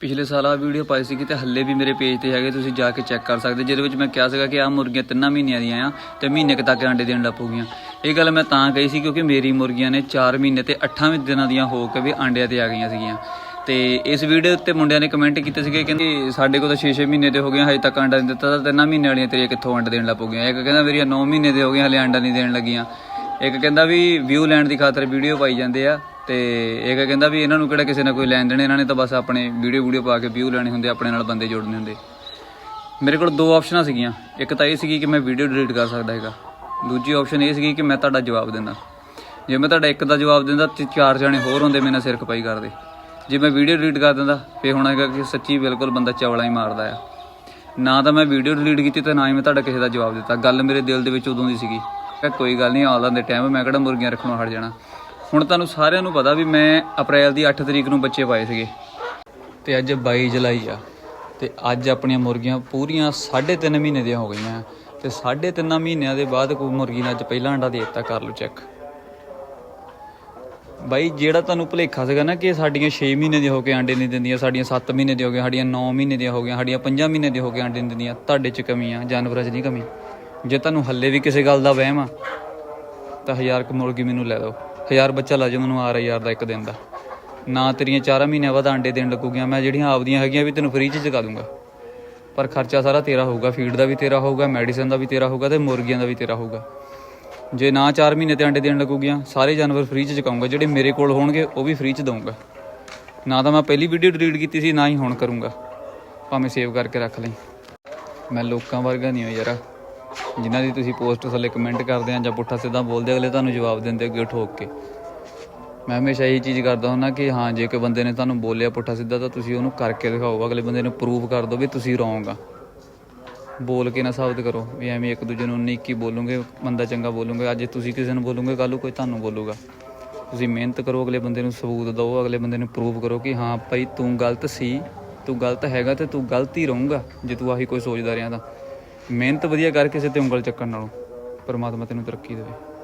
ਪਿਛਲੇ ਸਾਲ ਆ ਵੀਡੀਓ ਪਾਈ ਸੀ ਤੇ ਹੱਲੇ ਵੀ ਮੇਰੇ ਪੇਜ ਤੇ ਹੈਗੇ, ਤੁਸੀਂ ਜਾ ਕੇ ਚੈੱਕ ਕਰ ਸਕਦੇ। ਜਿਹਦੇ ਵਿੱਚ ਮੈਂ ਕਿਹਾ ਸੀਗਾ ਕਿ ਆ ਮੁਰਗੀਆਂ ਤਿੰਨਾਂ ਮਹੀਨਿਆਂ ਦੀਆਂ ਆ ਤੇ ਮਹੀਨੇ ਕੁ ਤੱਕ ਅੰਡੇ ਦੇਣ ਲੱਗ ਪਊਗੀਆਂ। ਇਹ ਗੱਲ ਮੈਂ ਤਾਂ ਕਹੀ ਸੀ ਕਿਉਂਕਿ ਮੇਰੀ ਮੁਰਗੀਆਂ ਨੇ 4 ਮਹੀਨੇ ਤੇ 8ਵੇਂ ਦਿਨਾਂ ਦੀਆਂ ਹੋ ਕੇ ਵੀ ਅੰਡਿਆਂ ਤੇ ਆ ਗਈਆਂ ਸੀਗੀਆਂ। ਤੇ ਇਸ ਵੀਡੀਓ ਉੱਤੇ ਮੁੰਡਿਆਂ ਨੇ ਕਮੈਂਟ ਕੀਤੇ ਸੀਗੇ ਕਹਿੰਦੇ ਸਾਡੇ ਕੋਲ ਤਾਂ 6-6 ਮਹੀਨੇ ਦੇ ਹੋ ਗਏ ਹਜੇ ਤੱਕ ਅੰਡਾ ਨਹੀਂ ਦਿੱਤਾ, ਤਾਂ ਤਿੰਨਾਂ ਮਹੀਨੇ ਵਾਲੀਆਂ ਤੇਰੀਆਂ ਕਿੱਥੋਂ ਅੰਡਾ ਦੇਣ ਲੱਗ ਪਊਗੀਆਂ? ਇੱਕ ਕਹਿੰਦਾ ਮੇਰੀਆਂ 9 ਮਹੀਨੇ ਦੇ ਹੋ ਗਏ, ਹਲੇ ਅੰਡਾ ਨਹੀਂ ਦੇਣ ਲੱਗੀਆਂ। ਇੱਕ ਕਹਿੰਦਾ ਵੀ ਵਿਊ ਲੈਣ ਦੀ ਖਾਤਰ ਵੀਡੀਓ ਪਾਈ ਜਾਂਦੇ ਆ। ਤੇ ਇੱਕ ਕਹਿੰਦਾ ਵੀ ਇਹਨਾਂ ਨੂੰ ਕਿਹੜਾ ਕਿਸੇ ਨਾਲ ਕੋਈ ਲੈਣ ਦੇਣੇ, ਇਹਨਾਂ ਨੇ ਤਾਂ ਬਸ ਆਪਣੇ ਵੀਡੀਓ ਵੀਡੀਓ ਪਾ ਕੇ ਵਿਊ ਲੈਣੇ ਹੁੰਦੇ, ਆਪਣੇ ਨਾਲ ਬੰਦੇ ਜੋੜਨੇ ਹੁੰਦੇ। ਮੇਰੇ ਕੋਲ ਦੋ ਆਪਸ਼ਨਾਂ ਸੀਗੀਆਂ। ਇੱਕ ਤਾਂ ਇਹ ਸੀਗੀ ਕਿ ਮੈਂ ਵੀਡੀਓ ਡਿਲੀਟ ਕਰ ਸਕਦਾ ਹੈਗਾ। ਦੂਜੀ ਆਪਸ਼ਨ ਇਹ ਸੀਗੀ ਕਿ ਮੈਂ ਤੁਹਾਡਾ ਜਵਾਬ ਦਿੰਦਾ। ਜੇ ਮੈਂ ਤੁਹਾਡਾ ਇੱਕ ਦਾ ਜਵਾਬ ਦਿੰਦਾ, ਤੇ ਚਾਰ ਜਣੇ ਹੋਰ ਹੁੰਦੇ ਮੇਰੇ ਨਾਲ ਸਿਰ ਖਪਾਈ ਕਰਦੇ। ਜੇ ਮੈਂ ਵੀਡੀਓ ਡਿਲੀਟ ਕਰ ਦਿੰਦਾ ਫੇ ਹੁਣ ਹੈਗਾ ਕਿ ਸੱਚੀ ਬਿਲਕੁਲ ਬੰਦਾ ਚਵਲਾ ਹੀ ਮਾਰਦਾ ਆ। ਨਾ ਤਾਂ ਮੈਂ ਵੀਡੀਓ ਡਿਲੀਟ ਕੀਤੀ ਤੇ ਨਾ ਹੀ ਮੈਂ ਤੁਹਾਡਾ ਕਿਸੇ ਦਾ ਜਵਾਬ ਦਿੱਤਾ। ਗੱਲ ਮੇਰੇ ਦਿਲ ਦੇ ਵਿੱਚ ਉਦੋਂ ਦੀ ਸੀਗੀ। ਕੋਈ ਗੱਲ ਨਹੀਂ ਆਉਂਦਾ ਦੇ ਟਾਈਮ ਮੈਂ ਕਿਹੜਾ ਮੁਰਗੀਆਂ ਰੱਖਣੋਂ ਹਟ ਜਾਣਾ। ਹੁਣ ਤੁਹਾਨੂੰ ਸਾਰਿਆਂ ਨੂੰ ਪਤਾ ਵੀ ਮੈਂ ਅਪ੍ਰੈਲ ਦੀ 8 ਤਰੀਕ ਨੂੰ ਬੱਚੇ ਪਾਏ ਸੀਗੇ। ਤੇ ਅੱਜ 22 ਜੁਲਾਈ ਆ। ਤੇ ਅੱਜ ਆਪਣੀਆਂ ਮੁਰਗੀਆਂ ਪੂਰੀਆਂ 3.5 ਮਹੀਨੇ ਦੀਆਂ ਹੋ ਗਈਆਂ। ਤੇ 3.5 ਮਹੀਨਿਆਂ ਦੇ ਬਾਅਦ ਕੋਈ ਮੁਰਗੀ ਨੇ ਅੱਜ ਪਹਿਲਾ ਅੰਡਾ ਦੇ ਦਿੱਤਾ, ਕਰ ਲਓ ਚੈੱਕ ਬਾਈ, ਜਿਹੜਾ ਤੁਹਾਨੂੰ ਭੁਲੇਖਾ ਸੀਗਾ ਨਾ ਕਿ ਸਾਡੀਆਂ 6 ਮਹੀਨੇ ਦੀਆਂ ਹੋ ਕੇ ਆਂਡੇ ਨਹੀਂ ਦਿੰਦੀਆਂ, ਸਾਡੀਆਂ 7 ਮਹੀਨੇ ਦੀਆਂ ਹੋ ਗਈਆਂ, ਸਾਡੀਆਂ 9 ਮਹੀਨੇ ਦੀਆਂ ਹੋ ਗਈਆਂ, ਸਾਡੀਆਂ 5 ਮਹੀਨੇ ਦੀਆਂ ਹੋ ਕੇ ਆਂਡੇ ਨਹੀਂ ਦਿੰਦੀਆਂ, ਤੁਹਾਡੇ 'ਚ ਕਮੀ ਆ ਜਾਨਵਰਾਂ 'ਚ ਨਹੀਂ ਕਮੀ ਜੇ ਤੁਹਾਨੂੰ ਹੱਲੇ ਵੀ ਕਿਸੇ ਗੱਲ ਦਾ ਵਹਿਮ ਆ, ਤਾਂ ਹਜ਼ਾਰ ਕੁ ਮੁਰਗੀ ਮੈਨੂੰ ਲੈ ਦਿਓ। ਹਜ਼ਾਰ ਬੱਚਾ ਲਾ ਜਾਓ ਮੈਨੂੰ ਆ ਹਜ਼ਾਰ ਦਾ ਇੱਕ ਦਿਨ ਦਾ। ਨਾ ਤੇਰੀਆਂ 4 ਮਹੀਨਿਆਂ ਬਾਅਦ ਆਂਡੇ ਦੇਣ ਲੱਗੂਗੀਆਂ, ਮੈਂ ਜਿਹੜੀਆਂ ਆਪਦੀਆਂ ਹੈਗੀਆਂ ਵੀ ਤੈਨੂੰ ਫ੍ਰੀ 'ਚ ਚੁਕਾ ਦੂੰਗਾ। ਪਰ ਖਰਚਾ ਸਾਰਾ ਤੇਰਾ ਹੋਊਗਾ ਫੀਡ ਦਾ ਵੀ ਤੇਰਾ ਹੋਊਗਾ ਮੈਡੀਸਨ ਦਾ ਵੀ ਤੇਰਾ ਹੋਊਗਾ ਤੇ ਮੁਰਗੀਆਂ ਦਾ ਵੀ ਤੇਰਾ ਹੋਊਗਾ। ਜੇ ਨਾ 4 ਮਹੀਨੇ ਤੇ ਆਂਡੇ ਦੇਣ ਲੱਗੂਗੀਆਂ, ਸਾਰੇ ਜਾਨਵਰ ਫ੍ਰੀ 'ਚ ਚੁਕਾਉਂਗਾ ਜਿਹੜੇ ਮੇਰੇ ਕੋਲ ਹੋਣਗੇ ਉਹ ਵੀ ਫ੍ਰੀ 'ਚ ਦਊਂਗਾ। ਨਾ ਤਾਂ ਮੈਂ ਪਹਿਲੀ ਵੀਡੀਓ ਡਿਲੀਟ ਕੀਤੀ ਸੀ, ਨਾ ਹੀ ਹੁਣ ਕਰੂੰਗਾ। ਭਾਵੇਂ ਸੇਵ ਕਰਕੇ ਰੱਖ ਲਈ। ਮੈਂ ਲੋਕਾਂ ਵਰਗਾ ਨਹੀਂ ਹਾਂ ਯਾਰ। ਜਿਨ੍ਹਾਂ ਦੀ ਤੁਸੀਂ ਪੋਸਟ ਥੱਲੇ ਕਮੈਂਟ ਕਰਦੇ ਆ ਜਾਂ ਪੁੱਠਾ ਸਿੱਧਾ ਬੋਲਦੇ ਅਗਲੇ ਤੁਹਾਨੂੰ ਜਵਾਬ ਦਿੰਦੇ ਅੱਗੇ ਠੋਕ ਕੇ। ਮੈਂ ਹਮੇਸ਼ਾ ਇਹ ਚੀਜ਼ ਕਰਦਾ ਹੁੰਦਾ ਕਿ ਹਾਂ, ਜੇ ਕੋਈ ਬੰਦੇ ਨੇ ਤੁਹਾਨੂੰ ਬੋਲਿਆ ਪੁੱਠਾ ਸਿੱਧਾ, ਤਾਂ ਤੁਸੀਂ ਉਹਨੂੰ ਕਰਕੇ ਦਿਖਾਓ। ਅਗਲੇ ਬੰਦੇ ਨੂੰ ਪ੍ਰੂਵ ਕਰ ਦਿਓ ਵੀ ਤੁਸੀਂ ਰੋਂਗ ਆ। ਬੋਲ ਕੇ ਨਾ ਸਾਬਤ ਕਰੋ ਵੀ ਐਵੇਂ ਇੱਕ ਦੂਜੇ ਨੂੰ ਨਿੱਕੀ ਬੋਲੂਗੇ, ਬੰਦਾ ਚੰਗਾ ਬੋਲੂਗੇ, ਅੱਜ ਤੁਸੀਂ ਕਿਸੇ ਨੂੰ ਬੋਲੋਗੇ, ਕੱਲ੍ਹ ਨੂੰ ਕੋਈ ਤੁਹਾਨੂੰ ਬੋਲੂਗਾ। ਤੁਸੀਂ ਮਿਹਨਤ ਕਰੋ, ਅਗਲੇ ਬੰਦੇ ਨੂੰ ਸਬੂਤ ਦਿਓ, ਅਗਲੇ ਬੰਦੇ ਨੂੰ ਪ੍ਰੂਵ ਕਰੋ ਕਿ ਹਾਂ, ਭਾਈ ਤੂੰ ਗਲਤ ਸੀ, ਤੂੰ ਗਲਤ ਹੈਗਾ ਤੇ ਤੂੰ ਗਲਤ ਹੀ ਰਹੂੰਗਾ, ਜੇ ਤੂੰ ਆਹੀ ਕੋਈ ਸੋਚਦਾ ਰਿਹਾ ਤਾਂ। ਮਿਹਨਤ ਵਧੀਆ ਕਰ ਕਿਸੇ ਤੇ ਉਂਗਲ ਚੱਕਣ ਨਾਲੋਂ ਪਰਮਾਤਮਾ ਤੈਨੂੰ ਤਰੱਕੀ ਦੇਵੇ।